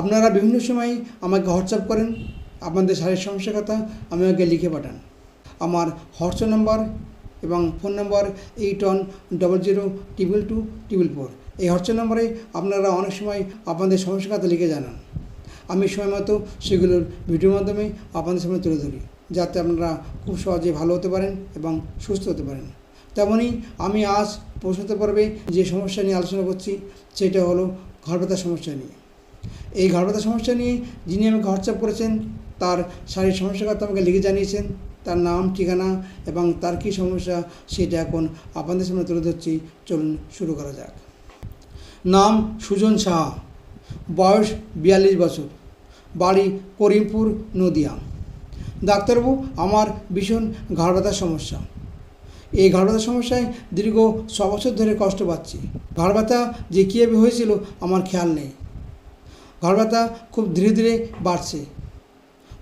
আপনারা বিভিন্ন সময় আমাকে হোয়াটসঅ্যাপ করেন, আপনাদের শারীরিক সমস্যার কথা আমি আমাকে লিখে পাঠান। আমার হোয়াটসঅ্যাপ নাম্বার এবং phone number eight one double zero triple two triple four. এই হোয়াটসঅ্যাপ নম্বরে আপনারা অনেক সময় আপনাদের সমস্যার কথা লিখে জানান। আমি সময় মতো সেগুলোর ভিডিওর মাধ্যমে আপনাদের সামনে তুলে ধরি, যাতে আপনারা খুব সহজে ভালো হতে পারেন এবং সুস্থ হতে পারেন। তেমনই আমি আজ পৌঁছতে পারবে যে সমস্যা নিয়ে আলোচনা করছি, সেটা হলো ঘর ব্যথার সমস্যা নিয়ে। এই ব্যথার সমস্যা নিয়ে যিনি আমাকে হোয়াটসঅ্যাপ করেছেন, তার শারীরিক সমস্যার কথা আমাকে লিখে জানিয়েছেন, তার নাম, ঠিকানা এবং তার কী সমস্যা সেটা এখন আপনাদের সামনে তুলে ধরছি। চলুন শুরু করা যাক। নাম সুজন সাহা, বয়স বিয়াল্লিশ বছর, বাড়ি করিমপুর, নদিয়া। ডাক্তারবাবু, আমার ভীষণ ঘাড় ব্যথার সমস্যা। এই ঘাড় সমস্যায় দীর্ঘ ছ বছর ধরে কষ্ট পাচ্ছি। ঘাড় ব্যথা যে কীভাবে হয়েছিল, আমার খেয়াল নেই। ঘাড় ব্যথা খুব ধীরে ধীরে বাড়ছে।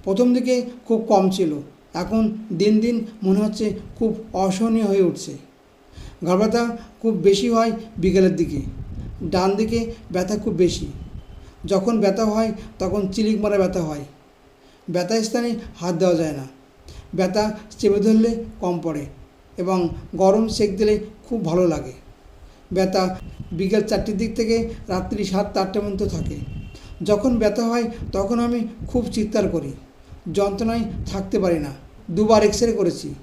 প্রথম দিকে খুব কম ছিল, এখন দিন দিন মনে হচ্ছে খুব অসহনীয় হয়ে উঠছে। ব্যথা খুব বেশি হয় বিকেলের দিকে, ডান দিকে ব্যথা খুব বেশি। যখন ব্যথা হয় তখন চিলিক মারা ব্যথা হয়। ব্যথা স্থানে হাত দেওয়া যায় না। ব্যথা চেপে ধরলে কম পড়ে এবং গরম সেক দিলে খুব ভালো লাগে। ব্যথা বিকেল চারটির দিক থেকে রাত্রি সাতটা আটটা পর্যন্ত থাকে। যখন ব্যথা হয় তখন আমি খুব চিৎকার করি। যন্ত্রণায় থাকতে পারি না। দুবার এক্স রে করেছি।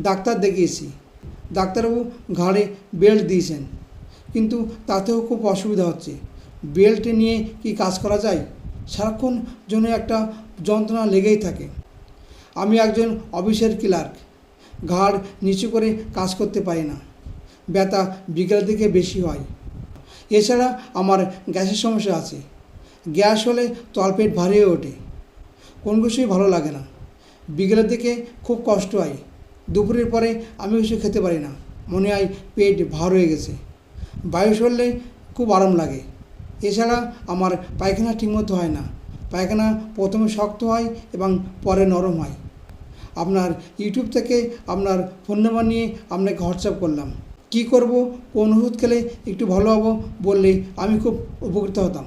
ডাক্তার দেখিয়েছি। ডাক্তারবাবু ঘাড়ে বেল্ট দিয়েছেন। কিন্তু তাতেও খুব অসুবিধা হচ্ছে। বেল্ট নিয়ে কি কাজ করা যায়? সারাক্ষণ জন্য একটা যন্ত্রণা লেগেই থাকে। আমি একজন অফিসের ক্লার্ক। ঘাড় নিচু করে কাজ করতে পারি না। ব্যথা বিকেলের দিকে বেশি হয়। এছাড়া আমার গ্যাসের সমস্যা আছে। গ্যাস হলে তলপেট ভারী হয়ে ওঠে। কোন কিছুই ভালো লাগে না। বিকেলের দিকে খুব কষ্ট হয়। দুপুরের পরে আমি কিছু খেতে পারি না। মনে হয় পেট ভার হয়ে গেছে। বায়ু সরলে খুব আরাম লাগে। এছাড়া আমার পায়খানা ঠিকমতো হয় না। পায়খানা প্রথমে শক্ত হয় এবং পরে নরম হয়। আপনার ইউটিউব থেকে আপনার ফোন নাম্বার নিয়ে আপনাকে হোয়াটসঅ্যাপ করলাম। কি করব, কোন ওষুধ খেলে একটু ভালো হব বললে আমি খুব উপকৃত হতাম।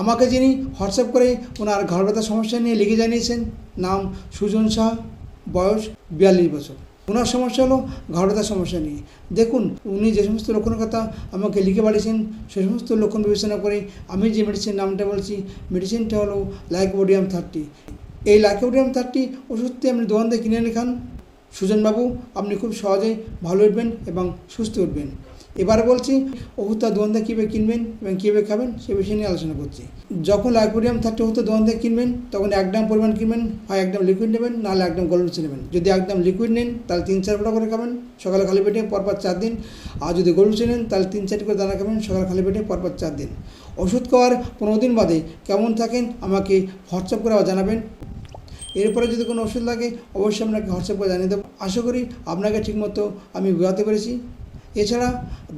আমাকে যিনি হোয়াটসঅ্যাপ করে ওনার ঘর ব্যথার সমস্যা নিয়ে লিখে জানিয়েছেন, নাম সুজন শাহ, বয়স বিয়াল্লিশ বছর। ওনার সমস্যা হলো ঘর ব্যথার সমস্যা নিয়ে। দেখুন, উনি যে সমস্ত লক্ষণের কথা আমাকে লিখে পাঠিয়েছেন, সে সমস্ত লক্ষণ বিবেচনা করে আমি যে মেডিসিন নামটা বলছি মেডিসিনটা হলো লাইকোডিয়াম থার্টি এই লাইকোডিয়াম থার্টি ওষুধটি আপনি দোকান থেকে কিনে এনে খান। সুজনবাবু, আপনি খুব সহজেই ভালো উঠবেন এবং সুস্থ উঠবেন। এবার বলছি দোকান থেকে কীভাবে কিনবেন এবং কীভাবে খাবেন সে বিষয়ে নিয়ে আলোচনা করছি। যখন লাইকোডিয়াম থার্টি ওষুধটা দোকান থেকে কিনবেন, তখন এক গ্রাম পরিমাণ কিনবেন, হয় একদম লিকুইড নেবেন, নাহলে একদম গোলমরিচ নেবেন। যদি একদম লিকুইড নেন, তাহলে তিন চার ফোঁটা করে খাবেন, সকালে খালি পেটে, পরপর চার দিন। আর যদি গোলমরিচ নেন, তাহলে তিন চারটি করে দানা খাবেন, সকালে খালি পেটে, পরপর চার দিন। ওষুধ খাওয়ার পনেরো দিন বাদে কেমন থাকেন, আমাকে হোয়াটসঅ্যাপ করে জানাবেন। এরপরে যদি কোনো ওষুধ লাগে, অবশ্যই আপনাকে হোয়াটসঅ্যাপ করে জানিয়ে দেবো। আশা করি আপনাকে ঠিকমতো আমি বোঝাতে পেরেছি। এছাড়া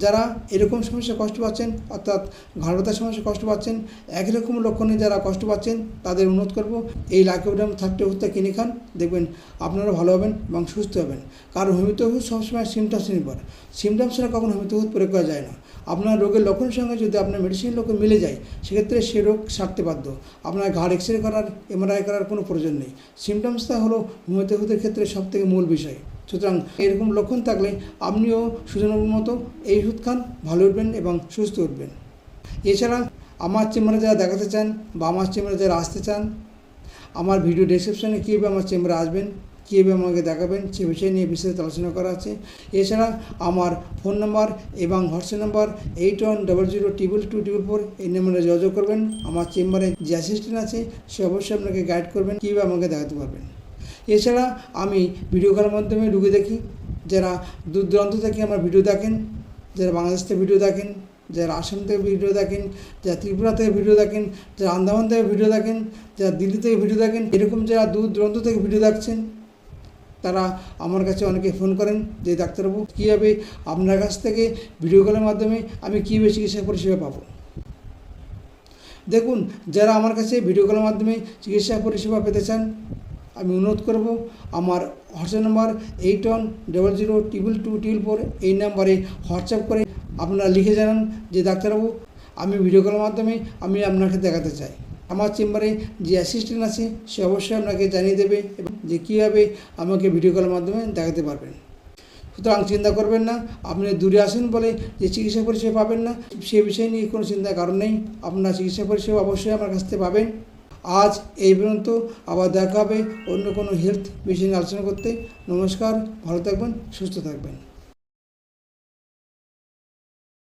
যারা এরকম সমস্যা কষ্ট পাচ্ছেন, অর্থাৎ ঘাড় ব্যথার সমস্যা কষ্ট পাচ্ছেন, একই রকম লক্ষণে যারা কষ্ট পাচ্ছেন, তাদের অনুরোধ করব, এই লাইকোডাম থার্টি ওষুধটা কিনে খান, দেখবেন আপনারা ভালো হবেন এবং সুস্থ হবেন। কারণ হোমিওপ্যাথি ওষুধ সবসময় সিমটমস নির্ভর সিমটমস ছাড়া কখনো হোমিওপ্যাথি ওষুধ প্রয়োগ করা যায় না। আপনার রোগের লক্ষণের সঙ্গে যদি আপনার মেডিসিন লক্ষণ মিলে যায়, সেক্ষেত্রে সে রোগ সারতে বাধ্য। আপনার ঘাড় এক্স রে করার এমআরআই করার কোনো প্রয়োজন নেই। সিমটমসটা হলো হোমিওপ্যাথি ওষুধের ক্ষেত্রে সবথেকে মূল বিষয়। সুতরাং এরকম লক্ষণ থাকলে আপনিও সুজনবাবুর মতো এই ওষুধ খান ভালো উঠবেন এবং সুস্থ উঠবেন। এছাড়া আমার চেম্বারে যারা দেখাতে চান বা আমার চেম্বারে যারা আসতে চান, আমার ভিডিও ডিসক্রিপশানে কীভাবে আমার চেম্বারে আসবেন কীভাবে আমাকে দেখাবেন, সে বিষয় নিয়ে বিস্তারিত আলোচনা করা আছে। এছাড়া আমার ফোন নাম্বার এবং WhatsApp number eight one double zero triple two triple four এই নাম্বারে যোগাযোগ করবেন। আমার চেম্বারে যে অ্যাসিস্ট্যান্ট আছে, সে অবশ্যই আপনাকে গাইড করবেন কীভাবে আমাকে দেখাতে পারবেন। এছাড়া আমি ভিডিও কলের মাধ্যমে রুগী দেখি, যারা দূর দূরান্ত থেকে আমার ভিডিও দেখেন, যারা বাংলাদেশ থেকে ভিডিও দেখেন, যারা আসাম থেকে ভিডিও দেখেন, যারা ত্রিপুরা থেকে ভিডিও দেখেন, যারা আন্দামান থেকে ভিডিও দেখেন, যারা দিল্লি থেকে ভিডিও দেখেন, এরকম যারা দূর দূরান্ত থেকে ভিডিও দেখছেন, তারা আমার কাছে অনেকে ফোন করেন যে, ডাক্তারবাবু, কীভাবে আপনার কাছ থেকে ভিডিও কলের মাধ্যমে আমি কীভাবে চিকিৎসা পরিষেবা পাবো? দেখুন, যারা আমার কাছে ভিডিও কলের মাধ্যমে চিকিৎসা পরিষেবা পেতে চান আমি অনুরোধ করব, আমার WhatsApp number eight one double zero triple two triple four এই নাম্বারে হোয়াটসঅ্যাপ করে আপনারা লিখে জানান যে, ডাক্তারবাবু, আমি ভিডিও কলের মাধ্যমে আমি আপনাকে দেখাতে চাই। আমার চেম্বারে যে অ্যাসিস্ট্যান্ট আছে, সে অবশ্যই আপনাকে জানিয়ে দেবে এবং যে কীভাবে আমাকে ভিডিও কলের মাধ্যমে দেখাতে পারবেন। সুতরাং চিন্তা করবেন না, আপনি দূরে আসেন বলে যে চিকিৎসা পরিষেবা পাবেন না, সে বিষয় নিয়ে কোনো চিন্তার কারণ নেই। আপনার চিকিৎসা পরিষেবা অবশ্যই আমার কাছ থেকে পাবেন। আজ এই পর্যন্ত। আবার দেখা হবে অন্য কোনো হেলথ বিষয় নিয়ে আলোচনা করতে। নমস্কার, ভালো থাকবেন, সুস্থ থাকবেন।